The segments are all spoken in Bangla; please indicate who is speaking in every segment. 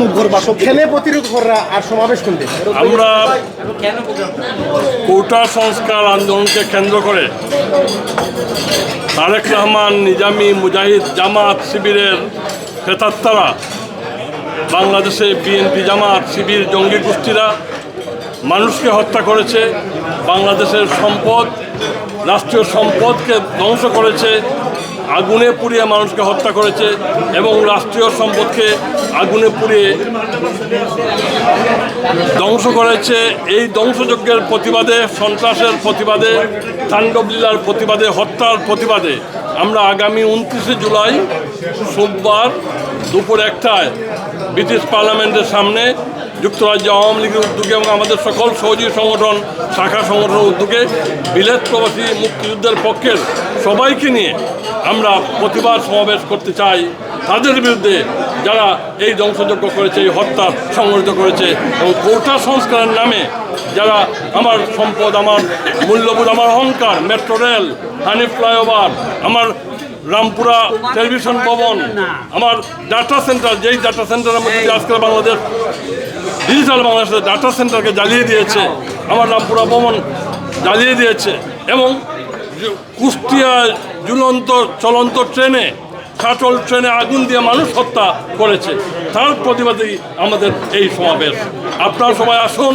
Speaker 1: মুখ করবা, সব খেলে প্রতিরোধ করা আর সমাবেশ
Speaker 2: আমরা কোটা সংস্কার আন্দোলনকে কেন্দ্র করে তারেক রহমান, নিজামী, মুজাহিদ, জামাত শিবিরের প্রেতাত্মারা বাংলাদেশে বিএনপি জামাত শিবির জঙ্গি গোষ্ঠীরা মানুষকে হত্যা করেছে, বাংলাদেশের সম্পদ, রাষ্ট্রীয় সম্পদকে ধ্বংস করেছে আগুনে পুড়িয়ে মানুষকে হত্যা করেছে এবং রাষ্ট্রীয় সম্পদকে আগুনে পুড়িয়ে ধ্বংস করেছে। এই ধ্বংসযজ্ঞের প্রতিবাদে, সন্ত্রাসের প্রতিবাদে, তাণ্ডবলীলার প্রতিবাদে, হত্যার প্রতিবাদে আমরা আগামী উনত্রিশে জুলাই সোমবার দুপুর একটায় ব্রিটিশ পার্লামেন্টের সামনে যুক্তরাজ্য আওয়ামী লীগের উদ্যোগে এবং আমাদের সকল সহযোগী সংগঠন, শাখা সংগঠনের উদ্যোগে বিলেত প্রবাসী মুক্তিযুদ্ধের পক্ষের সবাইকে নিয়ে আমরা প্রতিবাদ সমাবেশ করতে চাই। তাদের বিরুদ্ধে যারা এই ধ্বংসযজ্ঞ করেছে, এই হত্যা সংগঠিত করেছে এবং কোটা সংস্কারের নামে যারা আমার সম্পদ, আমার মূল্যবোধ, আমার অহংকার, মেট্রো রেল হানি ফ্লাইওভার, আমার রামপুরা টেলিভিশন ভবন, আমার ডাটা সেন্টার যেই ডাটা সেন্টারের মধ্যে আজকাল বাংলাদেশ ডিজিটাল বাংলাদেশের ডাটা সেন্টারকে জ্বালিয়ে দিয়েছে। আমার রামপুরা ভবন জ্বালিয়ে দিয়েছে। এবং কুষ্টিয়া ঝুলন্ত চলন্ত ট্রেনে খাটল ট্রেনে আগুন দিয়ে মানুষ হত্যা করেছে। তার প্রতিবাদেই আমাদের এই সমাবেশ। আপনারা সবাই আসুন,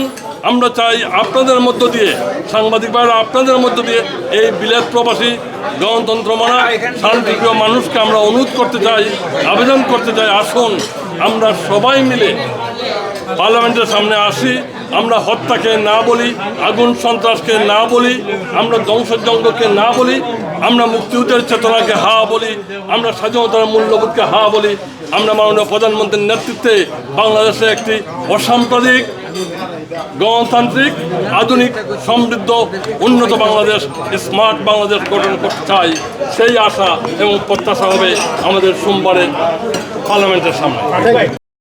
Speaker 2: আমরা চাই আপনাদের মধ্য দিয়ে সাংবাদিক ভাইরা আপনাদের মধ্য দিয়ে এই বিলেত প্রবাসী গণতন্ত্র মানা, শান্তিপ্রিয় মানুষকে আমরা অনুরোধ করতে চাই, আবেদন করতে চাই, আসুন। আমরা সবাই মিলে পার্লামেন্টের সামনে আসি, আমরা হত্যাকে না বলি, আগুন সন্ত্রাসকে না বলি, আমরা ধ্বংসযজ্ঞকে না বলি, আমরা মুক্তিযুদ্ধের চেতনাকে হা বলি, আমরা স্বাধীনতার মূল্যবোধকে হা বলি, আমরা মাননীয় প্রধানমন্ত্রীর নেতৃত্বে বাংলাদেশে একটি অসাম্প্রদায়িক, গণতান্ত্রিক, আধুনিক, সমৃদ্ধ, উন্নত বাংলাদেশ, স্মার্ট বাংলাদেশ গঠন করতে চাই। সেই আশা এবং প্রত্যাশা হবে আমাদের সোমবারে পার্লামেন্টের সামনে।